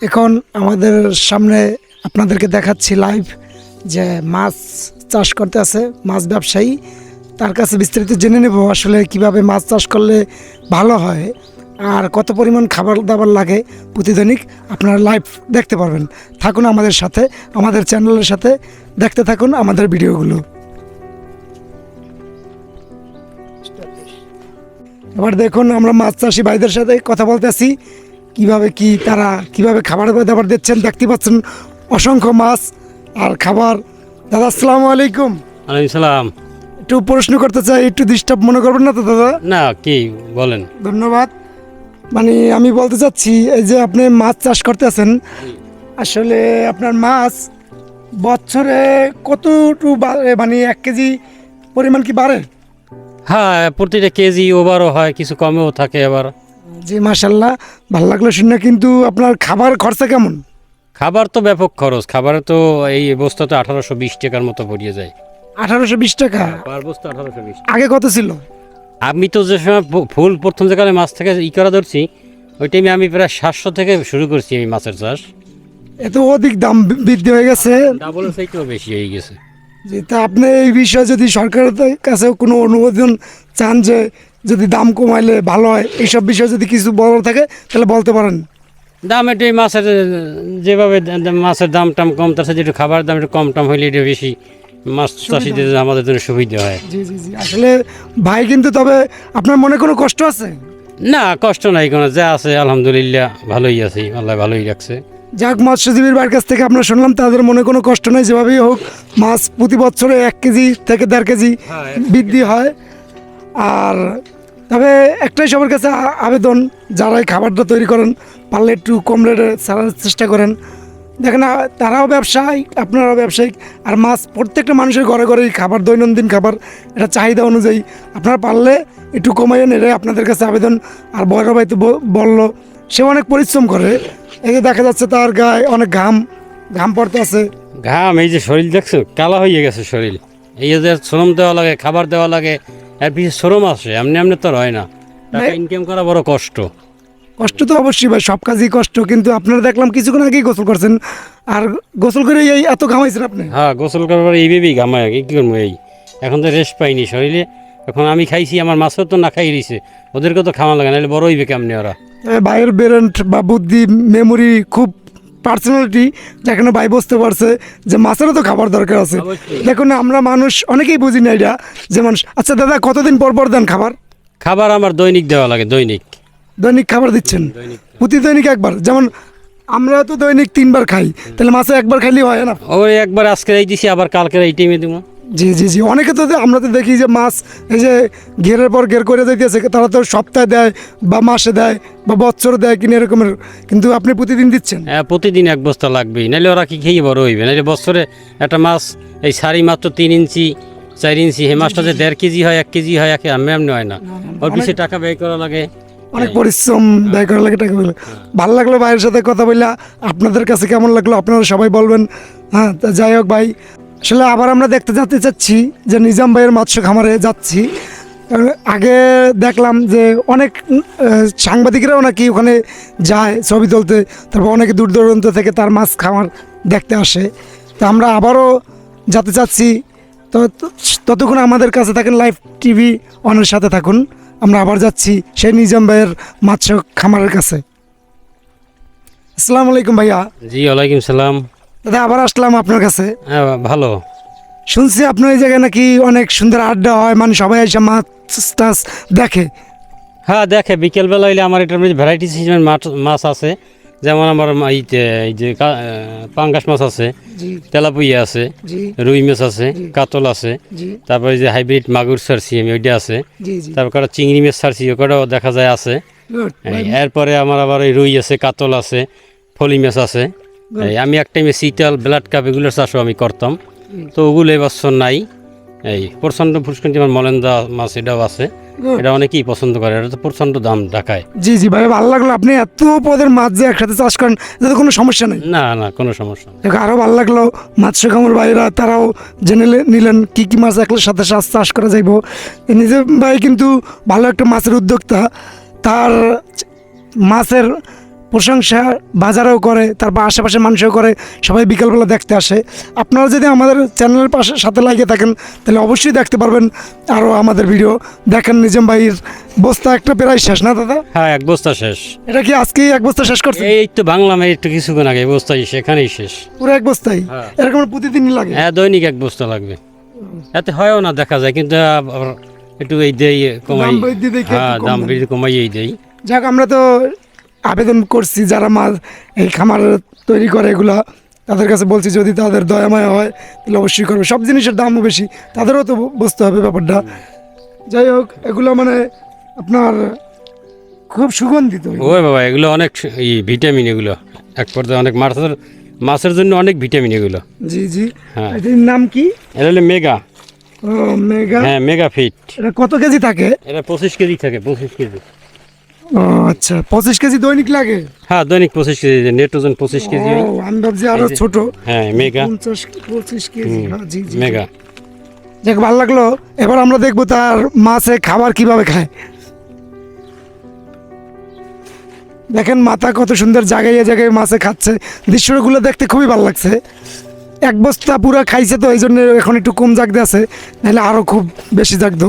এখন আমাদের সামনে আপনাদেরকে দেখাচ্ছি লাইভ যে মাছ চাষ করতে আছে, মাছ ব্যবসায়ী। তার কাছে বিস্তারিত জেনে নেব আসলে কীভাবে মাছ চাষ করলে ভালো হয় আর কত পরিমাণ খাবার দাবার লাগে প্রতিদিনিক আপনারা লাইভ দেখতে পারবেন। থাকুন আমাদের সাথে, আমাদের চ্যানেলের সাথে দেখতে থাকুন আমাদের ভিডিওগুলো। এবার দেখুন আমরা মাছ চাষি ভাইদের সাথে কথা বলতেছি। কীভাবে কি তারা কীভাবে খাবার দাবার দিচ্ছেন দেখতে পাচ্ছেন অসংখ্য মাছ আর খাবার। দাদা আসসালামু আলাইকুম। আলাইকুম সালাম। একটু প্রশ্ন করতে চাই একটু ডিস্টার্ব মনে করবেন না তো দাদা? না কি বলেন। ধন্যবাদ। মানে আমি বলতে চাচ্ছি এই যে আপনি মাছ চাষ করতেছেন আসলে আপনার মাছ বছরে কতটু বাড়ে? মানে এক কেজি পরিমাণ কি বাড়ে? হ্যাঁ প্রতিটা কেজি ওভারও হয় কিছু কমেও থাকে আবার। জি মাশাল্লাহ ভালো লাগল শুনে কিন্তু আপনার খাবার খরচা কেমন? খাবার তো ব্যাপক খরচ। খাবারে তো এই বস্তাতে আঠারোশো বিশ টাকার মতো পড়িয়ে যায়। আঠারোশো বিশ টাকা? পার বস্তা আঠারোশো বিশ আগে কত ছিল? আমি তো যে সময় ফুল প্রথম যেখানে মাছ থেকে ই করা ধরছি ওই টাইমে আমি প্রায় সাতশো থেকে শুরু করছি এই মাছের চাষ। এত অধিক দাম বৃদ্ধি হয়ে গেছে। ডাবলের চাইতেও বেশি হয়ে গেছে। যে তা আপনি এই বিষয়ে যদি সরকারের কাছে কোনো অনুমোদন চান যে যদি দাম কমাইলে ভালো হয় এইসব বিষয়ে যদি কিছু বলার থাকে তাহলে বলতে পারেন। দাম একটু মাছের যেভাবে মাছের দাম টাম কম তার সাথে একটু খাবার দাম একটু কম টাম হইলে একটু বেশি মাছ চাষিদের আমাদের জন্য সুবিধা হয়। জি জি জি। আসলে ভাই কিন্তু তবে আপনার মনে কোনো কষ্ট আছে? না কষ্ট নাই কোনো যা আছে আলহামদুলিল্লাহ ভালোই আছি আল্লাহ ভালোই রাখছে। যাক মৎস্যজীবীর বাড়ির কাছ থেকে আমরা শুনলাম তাদের মনে কোনো কষ্ট নেই যেভাবেই হোক মাছ প্রতি বছরে এক কেজি থেকে দেড় কেজি হ্যাঁ, বৃদ্ধি হয়। আর তবে একটাই সবার কাছে আবেদন যারা এই খাবারটা তৈরি করেন, পারলে একটু কম রেটে ছাড়ার চেষ্টা করেন। দেখেন তারাও ব্যবসায়ী, আপনারাও ব্যবসায়িক আর মাছ, প্রত্যেকটা মানুষের ঘরে ঘরেই খাবার, দৈনন্দিন খাবার, এটা চাহিদা অনুযায়ী। আপনারা পারলে একটু কমাইয়েন এটাই আপনাদের কাছে আবেদন। আর বড় ভাই তো বলল, সে অনেক পরিশ্রম করে। এই যে দেখা যাচ্ছে তার গায়ে অনেক ঘাম ঘাম পড়তে আছে। ঘাম, এই যে শরীর দেখছ, কালা হয়ে গেছে শরীর। এই যে শ্রম দেওয়া লাগে, খাবার দেওয়া লাগে এর পিছিয়ে শ্রম আসে এমনি এমনি তো হয় না। টাকা ইনকাম করা বড় কষ্ট। কষ্ট তো অবশ্যই ভাই সব কাজই কষ্ট কিন্তু আপনারা দেখলাম কিছুক্ষণ আগেই গোসল করছেন। আর গোসল করে এই এত ঘামাইছেন আপনি? হ্যাঁ গোসল করবার এইভাবেই ঘামায় কি করব এই? এখন তো রেস্ট পাইনি শরীরে। এখন আমি খাইছি আমার মাছও তো না খাই রয়েছে ওদেরকে তো খাওয়া লাগে নাহলে বড় হইবে কেমনি ওরা? ভাইয়ের বেরেন্ট বা বুদ্ধি মেমোরি খুব পার্সোনালিটি যেখানে ভাই বুঝতে পারছে যে মাছেরও তো খাবার দরকার আছে। দেখুন আমরা মানুষ অনেকেই বুঝি না এটা যে মানুষ আচ্ছা দাদা কতদিন পর পর দেন খাবার? খাবার আমার দৈনিক দেওয়া লাগে দৈনিক। দৈনিক খাবার দিচ্ছেন? প্রতি দৈনিক একবার? যেমন আমরা তো দৈনিক তিনবার খাই তাহলে মাসে একবার খাইলেই হয় না? ওই একবার আজকে এই দিছি আবার কালকে এই টাইমে দেবো জি জি জি। অনেকে তো আমরা তো দেখি যে মাছ এই যে ঘেরের পর ঘের করে যাইতেছে তারা তো সপ্তাহে দেয় বা মাসে দেয় বা বছর দেয় কিনা এরকমের কিন্তু আপনি প্রতিদিন দিচ্ছেন? হ্যাঁ প্রতিদিন এক বস্তা লাগবেই। নাহলে ওরা কি খেয়ে বড় হইবে? নাহলে বছরে একটা মাছ এই সারি মাত্র তিন ইঞ্চি চার ইঞ্চি হে মাছটা যে দেড় কেজি হয় এক কেজি হয় একে এমনি এমনি হয় না। ওর পিছিয়ে টাকা ব্যয় করা লাগে। অনেক পরিশ্রম ব্যয় করা লাগে টাকা বলে ভালো লাগল ভাইয়ের সাথে কথা বললা। আপনাদের কাছে কেমন লাগল আপনারা সবাই বলবেন। হ্যাঁ তা যাই হোক ভাই। আসলে আবার আমরা দেখতে যেতে চাচ্ছি যে নিজাম ভাইয়ের মৎস্য খামারে যাচ্ছি। আগে দেখলাম যে অনেক সাংবাদিকরাও নাকি ওখানে যায় ছবি তুলতে, তারপর অনেকে দূর দূরান্ত থেকে তার মাছ খামার দেখতে আসে। তো আমরা আবারও যেতে চাচ্ছি, তো ততক্ষণ আমাদের কাছে থাকেন লাইভ টিভি অনের সাথে থাকুন। আমরা আবার যাচ্ছি সেই নিজাম ভাইয়ের মাছ খামারের কাছে। আসসালামু আলাইকুম ভাইয়া। জি, ওয়ালাইকুম সালাম। দাদা আবার আসলাম আপনার কাছে। হ্যাঁ ভালো। শুনছি আপনার এই জায়গায় নাকি অনেক সুন্দর আড্ডা হয় মানে সবাই এসে মাছ টাছ দেখে। হ্যাঁ দেখে। বিকেলবেলা হইলে আমার এটার মধ্যে ভ্যারাইটি সিজনের মাছ মাছ আছে। যেমন আমার এই যে পাঙ্গাস মাছ আছে তেলাপুইয়া আছে রুই মাছ আছে কাতল আছে তারপরে যে হাইব্রিড মাগুর সারছি আমি ওইটা আছে। তারপর চিংড়ি মাছ ছাড়ছি ওটাও দেখা যায় আছে। এরপরে আমার আবার ওই রুই আছে কাতল আছে ফলি মাছ আছে। আমি এক টাইমে শীতল ব্লাড কাপ এগুলোর চাষও আমি করতাম। তো ওগুলো এবছর নাই। এই প্রচণ্ড ফুসকুন্তি আমার মলেন্দা মাছ এটাও আছে। এটা অনেকেই পছন্দ করে এটা তো প্রচণ্ড দাম ঢাকায়। জি জি ভাই ভালো লাগল। আপনি এত পদের মাছ যে একসাথে চাষ করেন যাতে কোনো সমস্যা নেই? না না কোনো সমস্যা নেই। দেখো আরও ভালো লাগল। মৎস্য খামার ভাইরা তারাও জেনে নিলেন কি কি মাছ একলে সাথে চাষ চাষ করা যাইব। নিজে ভাই কিন্তু ভালো একটা মাছের উদ্যোক্তা। তার মাছের প্রশংসা বাজারেও করে তারপর আশেপাশে মানুষও করে সবাই বিকালবেলা দেখতে আসে। আপনারা যদি আমাদের চ্যানেলের পাশে সাথে লাগিয়ে থাকেন তাহলে অবশ্যই দেখতে পারবেন আরও আমাদের ভিডিও। দেখেন নিজাম ভাইয়ের বস্তা একটা প্রায় শেষ না দাদা? হ্যাঁ এক বস্তা শেষ। এটা কি আজকেই এক বস্তা শেষ করছে এই তো বাংলা মেয়ে একটু কিছুক্ষণ আগে বস্তাই সেখানেই শেষ। পুরো এক বস্তাই? হ্যাঁ। এরকম প্রতিদিনই লাগে? হ্যাঁ দৈনিক এক বস্তা লাগবে। এতে হয়ও না দেখা যায় কিন্তু একটু এই দেই কমাই। দাম বৃদ্ধি হ্যাঁ কম দাম দেন। বৃদ্ধি কমাই এই দেই। যাক আমরা তো আবেদন করছি যারা মাছ এই খামার তৈরি করে এগুলা তাদের কাছে বলছি যদি তাদের দয়াময় হয় তাহলে অবশ্যই করবে। সব জিনিসের দামও বেশি তাদেরও তো বুঝতে হবে ব্যাপারটা। যাই হোক এগুলো মানে আপনার খুব সুগন্ধিত। ওই বাবা এগুলো অনেক ভিটামিন এগুলো। এক পর্যায়ে অনেক মাছের মাছের জন্য অনেক ভিটামিন এগুলো। জি জি। হ্যাঁ। এটির নাম কি? এটা হলো মেগা। ও মেগা। হ্যাঁ মেগা ফিট। এটা কত কেজি থাকে? এটা পঁচিশ কেজি থাকে পঁচিশ কেজি। আচ্ছা পঁচিশ কেজি দৈনিক লাগে? হ্যাঁ দৈনিক পঁচিশ কেজি নেট পঁচিশ কেজি। আমি ভাবছি আরও ছোট। হ্যাঁ মেগা। পঞ্চাশ পঁচিশ কেজি হ্যাঁ জি জি। মেগা। যাক ভালো লাগল। এবার আমরা দেখব তার মাছে খাবার কীভাবে খায়। দেখেন মাথা কত সুন্দর জায়গায় জায়গায় মাছে খাচ্ছে। দৃশ্যগুলো দেখতে খুবই ভালো লাগছে। এক বস্তা পুরো খাইছে তো এই জন্য এখন একটু কম জাগতে আছে। নাহলে আরও খুব বেশি জাগতো।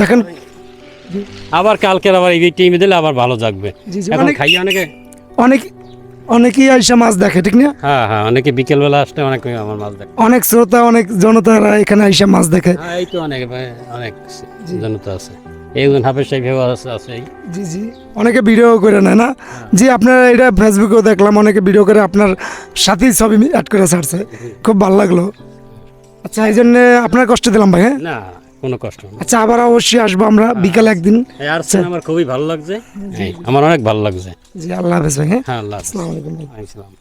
দেখেন আবার কালকের আবার এই টিমে দিলে আবার ভালো থাকবে এখন খাই অনেকে অনেক অনেকেই আইসা মাছ দেখে ঠিক না? হ্যাঁ হ্যাঁ অনেকে বিকেলবেলা আসলে অনেক আমার মাছ দেখে। অনেক শ্রোতা অনেক জনতারা এখানে আইসা মাছ দেখে। হ্যাঁ এই তো অনেক অনেক জনতা আছে। এইজন হাফেজ সাহেব আছে আছে জি জি অনেকে ভিডিও করে নেয় না? জি আপনার এটা ফেসবুকেও দেখলাম অনেকে ভিডিও করে আপনার সাথেই ছবি অ্যাড করে ছাড়ছে। খুব ভালো লাগল। আচ্ছা এই জন্য আপনার কষ্ট দিলাম ভাই হ্যাঁ? না কোনো কষ্ট নেই। আচ্ছা আবার অবশ্যই আসব আমরা বিকালে একদিন। আর আসছেন আমার খুবই ভালো লাগছে। হ্যাঁ আমার অনেক ভালো লাগছে। জি আল্লাহ হাফেজ ভাই হ্যাঁ। আল্লাহ হাফেজ। আসসালামু আলাইকুম আসসালাম।